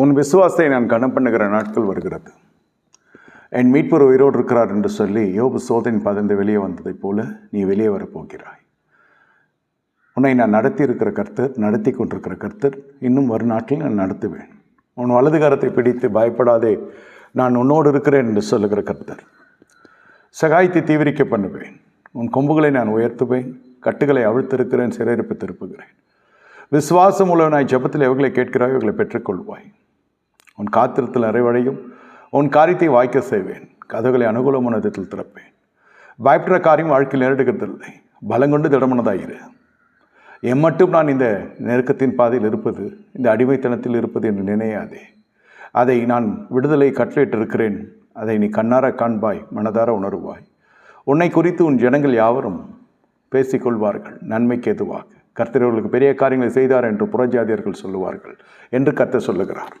உன் விசுவாசத்தை நான் கனம் பண்ணுகிற நாட்கள் வருகிறது. என் மீட்பர் உயிரோடு இருக்கிறார் என்று சொல்லி யோபு சோதனை பதந்து வெளியே வந்ததைப் போல நீ வெளியே வரப்போகிறாய். உன்னை நான் நடத்தி இருக்கிற கர்த்தர் நடத்தி கொண்டிருக்கிற கர்த்தர் இன்னும் வரும் நாட்டில் நான் நடத்துவேன். உன் வலதுகாரத்தை பிடித்து பயப்படாதே நான் உன்னோடு இருக்கிறேன் என்று சொல்லுகிற கர்த்தர். சகாயத்தை தீவிரிக்க பண்ணுவேன். உன் கொம்புகளை நான் உயர்த்துவேன் கட்டுகளை அவிழ்த்திருக்கிறேன் சிறையிருப்பு திருப்புகிறேன். விசுவாசம் உள்ளவனாய் ஜபத்தில் எவர்களை கேட்கிறாயோ இவர்களை பெற்றுக்கொள்வாய். உன் காத்திரத்தில் நிறைவடையும். உன் காரியத்தை வாய்க்க செய்வேன். கதவுகளை அனுகூலமான விதத்தில் திறப்பேன். பயப்படுற காரியம் வாழ்க்கையில் நேரிடுகிறதில்லை. பலங்கொண்டு திடமனதாயிரு எம்மட்டும் நான் இந்த நெருக்கத்தின் பாதையில் இருப்பது இந்த அடிமைத்தனத்தில் இருப்பது என்று நினையாதே. அதை நான் விடுதலை கட்டளையிட்டிருக்கிறேன் அதை நீ கண்ணார காண்பாய் மனதார உணர்வாய். உன்னை குறித்து உன் ஜனங்கள் யாவரும் பேசிக்கொள்வார்கள் நன்மைக்கு எதுவாக கர்த்தர் அவர்களுக்கு பெரிய காரியங்களை செய்தார் என்று புறஜாதியர்கள் சொல்லுவார்கள் என்று கர்த்தர் சொல்லுகிறார்.